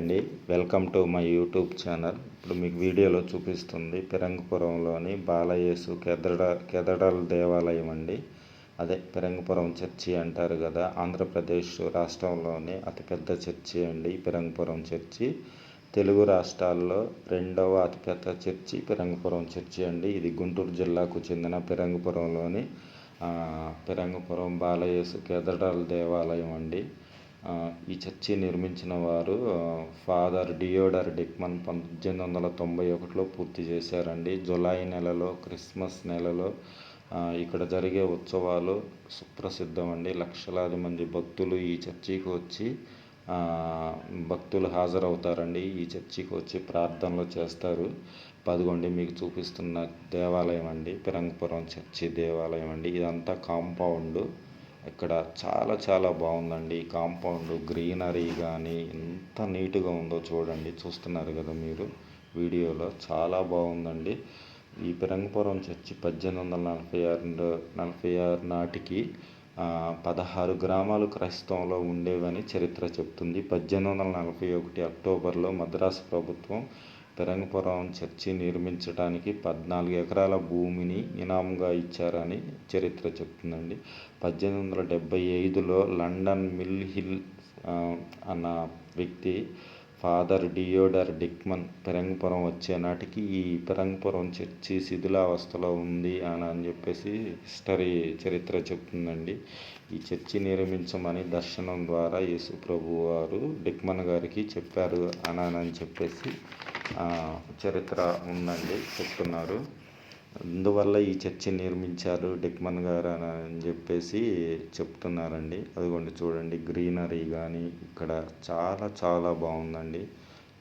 అండి. Welcome to my YouTube channel. ఇప్పుడు మీకు వీడియోలో చూపిస్తుంది పిరంగపురంలోని బాలయేసు కెదడ కెదడల్ దేవాలయం అండి. అదే పిరంగపురం చర్చి అంటారు కదా. ఆంధ్రప్రదేశ్ రాష్ట్రంలోని అతిపెద్ద చర్చి అండి పిరంగపురం చర్చి. తెలుగు రాష్ట్రాల్లో రెండవ అతిపెద్ద చర్చి పిరంగపురం చర్చి అండి. ఇది గుంటూరు జిల్లాకు చెందిన పిరంగపురంలోని ఆ, పిరంగపురం బాలయేసు కెదడ్రల్ దేవాలయం అండి. ఈ చర్చి నిర్మించిన వారు ఫాదర్ డియోడర్ డిక్మన్ పద్దెనిమిది వందల తొంభై ఒకటిలో పూర్తి చేశారండి. జులై నెలలో క్రిస్మస్ నెలలో ఇక్కడ జరిగే ఉత్సవాలు సుప్రసిద్ధం అండి లక్షలాది మంది భక్తులు ఈ చర్చికి వచ్చి భక్తులు హాజరవుతారండి. ఈ చర్చికి వచ్చి ప్రార్థనలు చేస్తారు. పదకొండి మీకు చూపిస్తున్న దేవాలయం అండి పిరంగపురం చర్చి దేవాలయం అండి ఇదంతా కాంపౌండ్. ఇక్కడ చాలా చాలా బాగుందండి. కాంపౌండ్ గ్రీనరీ కానీ ఎంత నీట్గా ఉందో చూడండి. చూస్తున్నారు కదా మీరు వీడియోలో. చాలా బాగుందండి. ఈ పిరంగపురం చర్చి పద్దెనిమిది వందల నలభై ఆరు నలభై ఆరు నాటికి పదహారు గ్రామాలు క్రైస్తవంలో ఉండేవని చరిత్ర చెప్తుంది. పద్దెనిమిది వందల నలభై ఒకటి అక్టోబర్లో మద్రాసు ప్రభుత్వం పిరంగపురం చర్చి నిర్మించడానికి పద్నాలుగు ఎకరాల భూమిని ఇనాముగా ఇచ్చారని చరిత్ర చెప్తుందండి. పద్దెనిమిది వందల డెబ్బై ఐదులో లండన్ మిల్ హిల్ అన్న వ్యక్తి ఫాదర్ డియోడర్ డిక్మన్ పిరంగపురం వచ్చే నాటికి ఈ పిరంగపురం చర్చి శిథిలావస్థలో ఉంది అని అని చెప్పేసి హిస్టరీ చరిత్ర చెప్తుందండి. ఈ చర్చి నిర్మించమని దర్శనం ద్వారా యేసు ప్రభు వారు డిక్మన్ గారికి చెప్పారు అని అని చెప్పేసి చరిత్ర ఉందండి చెప్తున్నారు. అందువల్ల ఈ చర్చి నిర్మించారు డిక్మన్ గారు అని చెప్పేసి చెప్తున్నారండి. అదిగోండి చూడండి గ్రీనరీ కానీ ఇక్కడ చాలా చాలా బాగుందండి.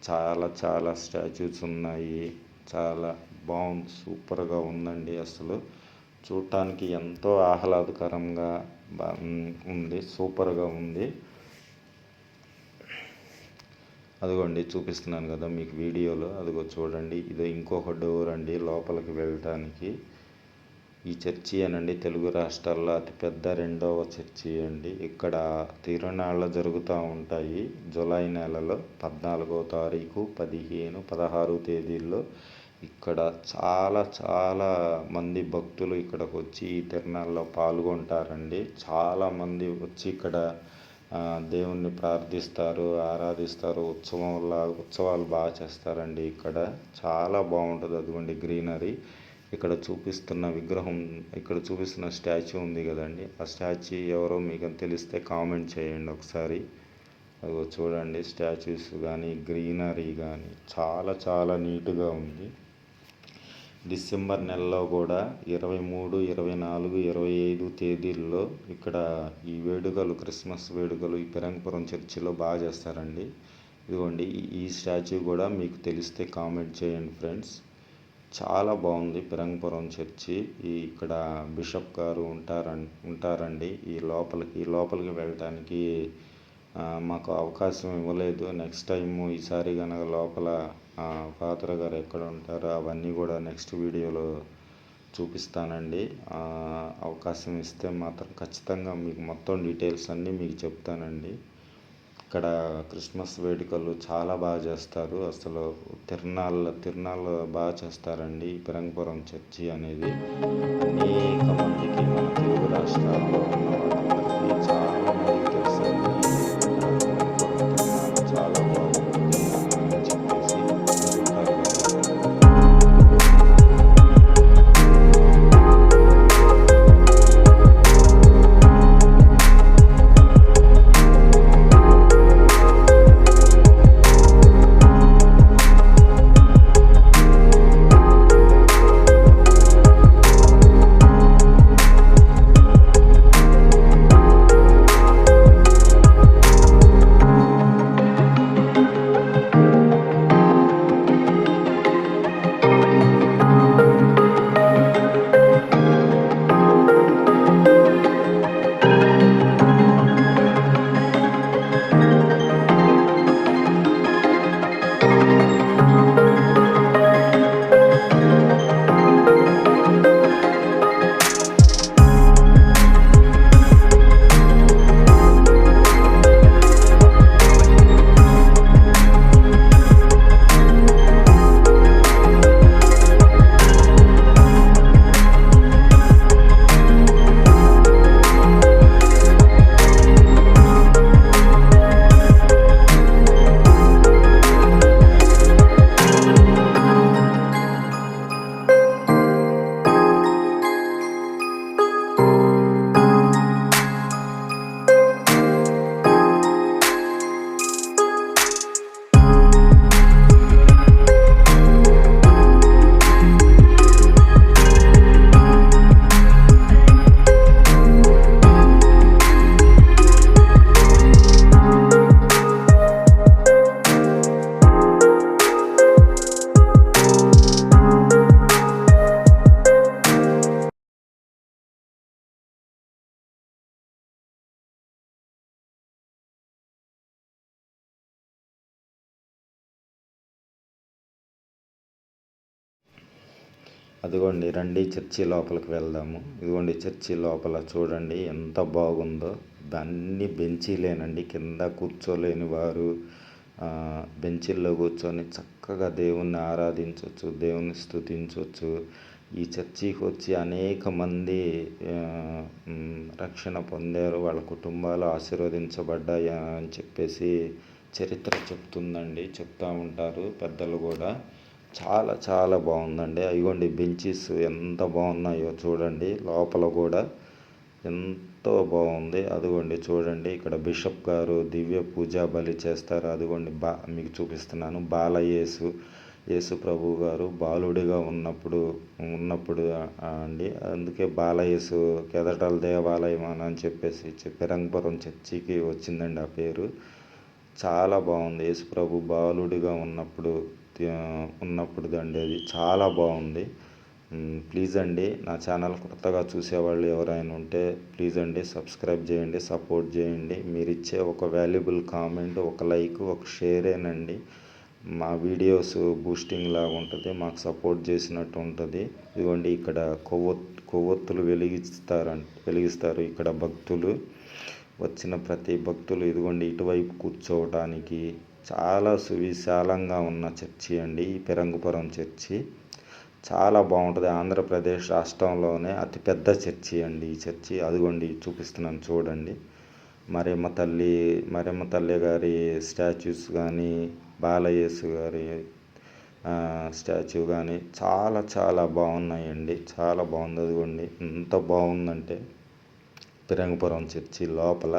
చాలా చాలా స్టాచ్యూస్ ఉన్నాయి. చాలా బాగుంది సూపర్గా ఉందండి అసలు. చూడటానికి ఎంతో ఆహ్లాదకరంగా బా- ఉంది సూపర్గా ఉంది. అదిగోండి చూపిస్తున్నాను కదా మీకు వీడియోలో. అదిగో చూడండి ఇదో ఇంకొక డోర్ అండి లోపలికి వెళ్ళటానికి. ఈ చర్చి అనండి తెలుగు రాష్ట్రాల్లో అతిపెద్ద రెండవ చర్చి అండి. ఇక్కడ తిరునాళ్ళు జరుగుతూ ఉంటాయి. జూలై నెలలో పద్నాలుగో తారీఖు పదిహేను పదహారు తేదీల్లో ఇక్కడ చాలా చాలా మంది భక్తులు ఇక్కడికి వచ్చి ఈ తిరునాళ్ళలో పాల్గొంటారండి. చాలామంది వచ్చి ఇక్కడ దేవుణ్ణి ప్రార్థిస్తారు ఆరాధిస్తారు ఉత్సవంలా ఉత్సవాలు బాగా చేస్తారండి ఇక్కడ. చాలా బాగుంటుంది అదిగోండి గ్రీనరీ. ఇక్కడ చూపిస్తున్న విగ్రహం ఇక్కడ చూపిస్తున్న స్టాచ్యూ ఉంది కదండి. ఆ స్టాచ్యూ ఎవరో మీకు తెలిస్తే కామెంట్ చేయండి ఒకసారి. అదిగో చూడండి స్టాచ్యూస్ కానీ గ్రీనరీ కానీ చాలా చాలా నీట్గా ఉంది. డిసెంబర్ నెలలో కూడా ఇరవై మూడు ఇరవై నాలుగు ఇరవై ఐదు తేదీల్లో ఇక్కడ ఈ వేడుకలు క్రిస్మస్ వేడుకలు ఈ పిరంగపురం చర్చిలో బాగా చేస్తారండి. ఇదిగోండి ఈ- ఈ స్టాచ్యూ కూడా మీకు తెలిస్తే కామెంట్ చేయండి ఫ్రెండ్స్. చాలా బాగుంది పిరంగపురం చర్చి. ఈ ఇక్కడ బిషప్ గారు ఉంటారం ఉంటారండి. ఈ లోపలికి లోపలికి వెళ్ళటానికి మాకు అవకాశం ఇవ్వలేదు. నెక్స్ట్ టైం ఈసారి కనుక లోపల ఫాదర్ గారు ఎక్కడ ఉంటారో అవన్నీ కూడా నెక్స్ట్ వీడియోలో చూపిస్తానండి. అవకాశం ఇస్తే మాత్రం ఖచ్చితంగా మీకు మొత్తం డీటెయిల్స్ అన్నీ మీకు చెప్తానండి. ఇక్కడ క్రిస్మస్ వేడుకలు చాలా బాగా చేస్తారు. అసలు తిరునాళ్ళ తిరునాళ్ళు బాగా చేస్తారండి. ఈ పిరంగపురం చర్చి అనేది అనేక మందికి మన తెలుగు రాష్ట్రాల్లో ఉన్న వాళ్ళందరికీ చాలా అదిగోండి రండి చర్చి లోపలికి వెళ్దాము. ఇదిగోండి చర్చి లోపల చూడండి ఎంత బాగుందో. దాన్ని బెంచీలేనండి కింద కూర్చోలేని వారు. బెంచీల్లో కూర్చొని చక్కగా దేవుణ్ణి ఆరాధించవచ్చు దేవుణ్ణి స్థుతించవచ్చు ఈ చర్చికి వచ్చి అనేక మంది రక్షణ పొందారు వాళ్ళ కుటుంబాలు ఆశీర్వదించబడ్డాయి అని చెప్పేసి చరిత్ర చెప్తుందండి చెప్తూ ఉంటారు పెద్దలు కూడా. చాలా చాలా బాగుందండి. అయ్యండి బెంచెస్ ఎంత బాగున్నాయో చూడండి. లోపల కూడా ఎంతో బాగుంది. అదిగోండి చూడండి. ఇక్కడ బిషప్ గారు దివ్య పూజా బలి చేస్తారు. అదిగోండి బా మీకు చూపిస్తున్నాను. బాలయేసు యేసు ప్రభు గారు బాలుడిగా ఉన్నప్పుడు ఉన్నప్పుడు అండి. అందుకే బాలయేసు కెదటల దేవాలయం అని చెప్పేసి చె- పెరంగపురం చర్చికి వచ్చిందండి ఆ పేరు. చాలా బాగుంది. యేసు ప్రభు బాలుడిగా ఉన్నప్పుడు ఉన్నప్పుడు అండి అది చాలా బాగుంది. ప్లీజ్ అండి నా ఛానల్ కొత్తగా చూసేవాళ్ళు ఎవరైనా ఉంటే ప్లీజ్ అండి సబ్స్క్రైబ్ చేయండి సపోర్ట్ చేయండి. మీరు ఇచ్చే ఒక వాల్యుబుల్ కామెంట్ ఒక లైక్ ఒక షేరేనండి. మా వీడియోస్ బూస్టింగ్ లాగా ఉంటుంది మాకు సపోర్ట్ చేసినట్టు ఉంటుంది. ఇదిగోండి ఇక్కడ కొవ్వొత్ కొవ్వొత్తులు వెలిగిస్తారంట వెలిగిస్తారు ఇక్కడ భక్తులు. వచ్చిన ప్రతి భక్తులు ఇదిగోండి ఇటువైపు కూర్చోవటానికి చాలా సువిశాలంగా ఉన్న చర్చి అండి ఈ పెరంగుపురం చర్చి. చాలా బాగుంటుంది. ఆంధ్రప్రదేశ్ రాష్ట్రంలోనే అతిపెద్ద చర్చి అండి ఈ చర్చి. అదిగోండి చూపిస్తున్నాను చూడండి. మరియమ్మ తల్లి మరియమ్మ తల్లి గారి స్టాచ్యూస్ కానీ బాలయేసు గారి స్టాచ్యూ కానీ చాలా చాలా బాగున్నాయండి. చాలా బాగుంది అదిగోండి. ఎంత బాగుందంటే పిరంగపురం చర్చి లోపల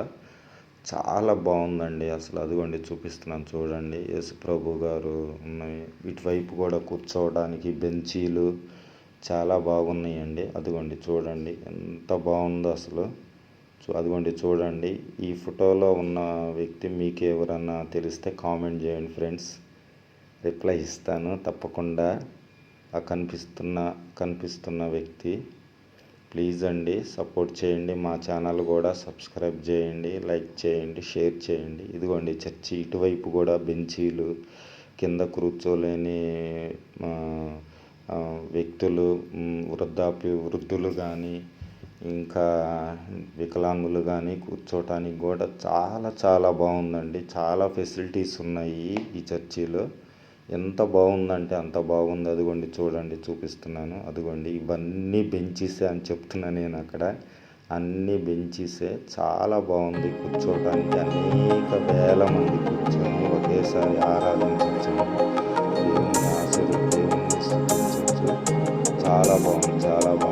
చాలా బాగుందండి. అసలు అదిగోండి చూపిస్తున్నాను చూడండి. యేసు ప్రభు గారు ఉన్నాయి. ఇటువైపు కూడా కూర్చోవడానికి బెంచీలు చాలా బాగున్నాయండి. అదిగోండి చూడండి. ఎంత బాగుందో అసలు. చూ అదిగోండి చూడండి. ఈ ఫోటోలో ఉన్న వ్యక్తి మీకు ఎవరన్నా తెలిస్తే కామెంట్ చేయండి ఫ్రెండ్స్. రిప్లై ఇస్తాను తప్పకుండా. ఆ కనిపిస్తున్న కనిపిస్తున్న వ్యక్తి ప్లీజ్ అండి సపోర్ట్ చేయండి మా ఛానల్ కూడా సబ్స్క్రైబ్ చేయండి లైక్ చేయండి షేర్ చేయండి. ఇదిగోండి చర్చి ఇటువైపు కూడా బెంచీలు కింద కూర్చోలేని వ్యక్తులు వృద్ధాప్య వృద్ధులు కానీ ఇంకా వికలాంగులు కానీ కూర్చోటానికి కూడా చాలా చాలా బాగుందండి. చాలా ఫెసిలిటీస్ ఉన్నాయి ఈ చర్చిలో. ఎంత బాగుందంటే అంత బాగుంది. అదిగోండి చూడండి చూపిస్తున్నాను. అదిగోండి ఇవన్నీ బెంచీసే అని చెప్తున్నా నేను అక్కడ. అన్ని బెంచీసే. చాలా బాగుంది కూర్చోవడానికి. అనేక వేల మంది కూర్చొని ఒకేసారి ఆరాధించవచ్చు చాలా బాగుంది చాలా బాగుంది.